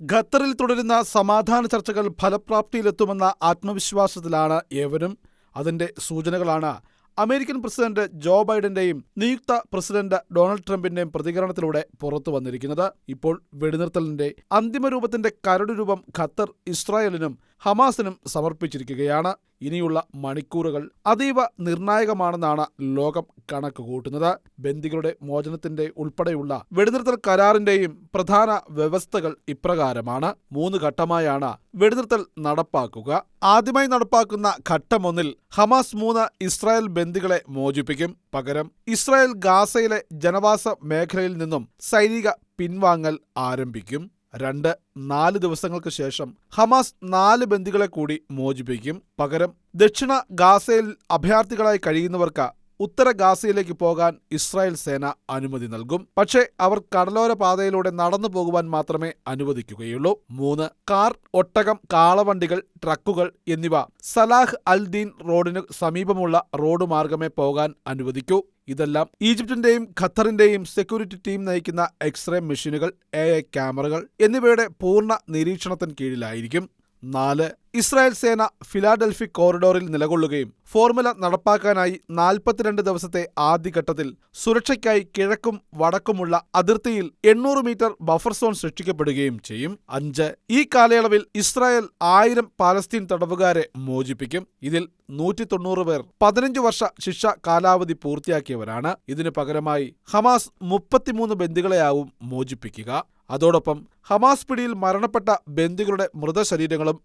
ഖത്തറിൽ തുടരുന്ന സമാധാന ചർച്ചകൾ ഫലപ്രാപ്തിയിലെത്തുമെന്ന ആത്മവിശ്വാസത്തിലാണ് ഏവരും. അതിന്റെ സൂചനകളാണ് അമേരിക്കൻ പ്രസിഡന്റ് ജോ ബൈഡന്റെയും നിയുക്ത പ്രസിഡന്റ് ഡൊണാൾഡ് ട്രംപിന്റെയും പ്രതികരണത്തിലൂടെ പുറത്തു വന്നിരിക്കുന്നത്. ഇപ്പോൾ വെടിനിർത്തലിന്റെ അന്തിമ രൂപത്തിന്റെ കരട് രൂപം ഖത്തർ ഇസ്രായേലിനും ഹമാസിനും സമർപ്പിച്ചിരിക്കുകയാണ്. ഇനിയുള്ള മണിക്കൂറുകൾ അതീവ നിർണായകമാണെന്നാണ് ലോകം കണക്ക് കൂട്ടുന്നത്. ബന്ദികളുടെ മോചനത്തിന്റെ ഉൾപ്പെടെയുള്ള വെടിനിർത്തൽ കരാറിന്റെയും പ്രധാന വ്യവസ്ഥകൾ ഇപ്രകാരമാണ്. മൂന്ന് ഘട്ടമായാണ് വെടിനിർത്തൽ നടപ്പാക്കുക. ആദ്യമായി നടപ്പാക്കുന്ന ഘട്ടമൊന്നിൽ ഹമാസ് മൂന്ന് ഇസ്രായേൽ ബന്ദികളെ മോചിപ്പിക്കും. പകരം ഇസ്രായേൽ ഗാസയിലെ ജനവാസ മേഖലയിൽ നിന്നും സൈനിക പിൻവാങ്ങൽ ആരംഭിക്കും. രണ്ട് നാല് ദിവസങ്ങൾക്ക് ശേഷം ഹമാസ് നാല് ബന്ദികളെ കൂടി മോചിപ്പിക്കും. പകരം ദക്ഷിണ ഗാസയിൽ അഭയാർത്ഥികളായി കഴിയുന്നവർക്ക് ഉത്തര ഗാസയിലേക്ക് പോകാൻ ഇസ്രായേൽ സേന അനുമതി നൽകും. പക്ഷേ അവർ കടലോര പാതയിലൂടെ നടന്നു പോകുവാൻ മാത്രമേ അനുവദിക്കുകയുള്ളൂ. മൂന്ന് കാർ ഒട്ടകം കാളവണ്ടികൾ ട്രക്കുകൾ എന്നിവ സലാഹ് അൽദീൻ റോഡിന് സമീപമുള്ള റോഡ് മാർഗമേ പോകാൻ അനുവദിക്കൂ. ഇതെല്ലാം ഈജിപ്തിന്റെയും ഖത്തറിന്റെയും സെക്യൂരിറ്റി ടീം നയിക്കുന്ന എക്സ്റേ മെഷീനുകൾ എ ക്യാമറകൾ എന്നിവയുടെ പൂർണ നിരീക്ഷണത്തിന് കീഴിലായിരിക്കും. നാല് ഇസ്രായേൽ സേന ഫിലാഡൽഫി കോറിഡോറിൽ നിലകൊള്ളുകയും ഫോർമുല നടപ്പാക്കാനായി നാൽപ്പത്തിരണ്ട് ദിവസത്തെ ആദ്യഘട്ടത്തിൽ സുരക്ഷയ്ക്കായി കിഴക്കും വടക്കുമുള്ള അതിർത്തിയിൽ എണ്ണൂറ് മീറ്റർ ബഫർ സോൺ സൃഷ്ടിക്കപ്പെടുകയും ചെയ്യും. അഞ്ച് ഈ കാലയളവിൽ ഇസ്രായേൽ ആയിരം പാലസ്തീൻ തടവുകാരെ മോചിപ്പിക്കും. ഇതിൽ നൂറ്റി തൊണ്ണൂറ് പേർ പതിനഞ്ച് വർഷ ശിക്ഷ കാലാവധി പൂർത്തിയാക്കിയവരാണ്. ഇതിനു പകരമായി ഹമാസ് മുപ്പത്തിമൂന്ന് ബന്ദികളെയാവും മോചിപ്പിക്കുക. അതോടൊപ്പം ഹമാസ് പിടിയിൽ മരണപ്പെട്ട ബന്ദികളുടെ മൃതശരീരങ്ങളും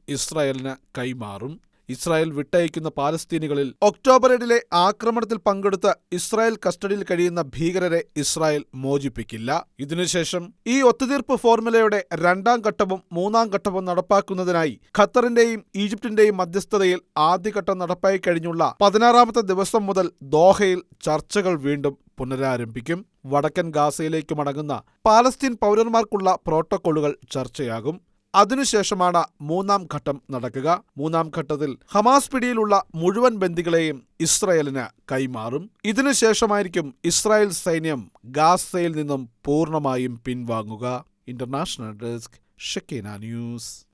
ഇസ്രായേലിന് കൈമാറും. ഇസ്രായേൽ വിട്ടയക്കുന്ന പാലസ്തീനികളിൽ ഒക്ടോബർ ഏഴിലെ ആക്രമണത്തിൽ പങ്കെടുത്ത ഇസ്രായേൽ കസ്റ്റഡിയിൽ കഴിയുന്ന ഭീകരരെ ഇസ്രായേൽ മോചിപ്പിക്കില്ല. ഇതിനുശേഷം ഈ ഒത്തുതീർപ്പ് ഫോർമുലയുടെ രണ്ടാം ഘട്ടവും മൂന്നാം ഘട്ടവും നടപ്പാക്കുന്നതിനായി ഖത്തറിന്റെയും ഈജിപ്തിന്റെയും മധ്യസ്ഥതയിൽ ആദ്യഘട്ടം നടപ്പായി കഴിഞ്ഞുള്ള പതിനാറാമത്തെ ദിവസം മുതൽ ദോഹയിൽ ചർച്ചകൾ വീണ്ടും പുനരാരംഭിക്കും. വടക്കൻ ഗാസയിലേക്ക് മടങ്ങുന്ന പാലസ്തീൻ പൗരന്മാർക്കുള്ള പ്രോട്ടോക്കോളുകൾ ചർച്ചയാകും. അതിനുശേഷമാണ് മൂന്നാം ഘട്ടം നടക്കുക. മൂന്നാം ഘട്ടത്തിൽ ഹമാസ് പിടിയിലുള്ള മുഴുവൻ ബന്ദികളെയും ഇസ്രായേലിന് കൈമാറും. ഇതിനുശേഷമായിരിക്കും ഇസ്രായേൽ സൈന്യം ഗാസയിൽ നിന്നും പൂർണമായും പിൻവാങ്ങുക. International desk Shakeena news.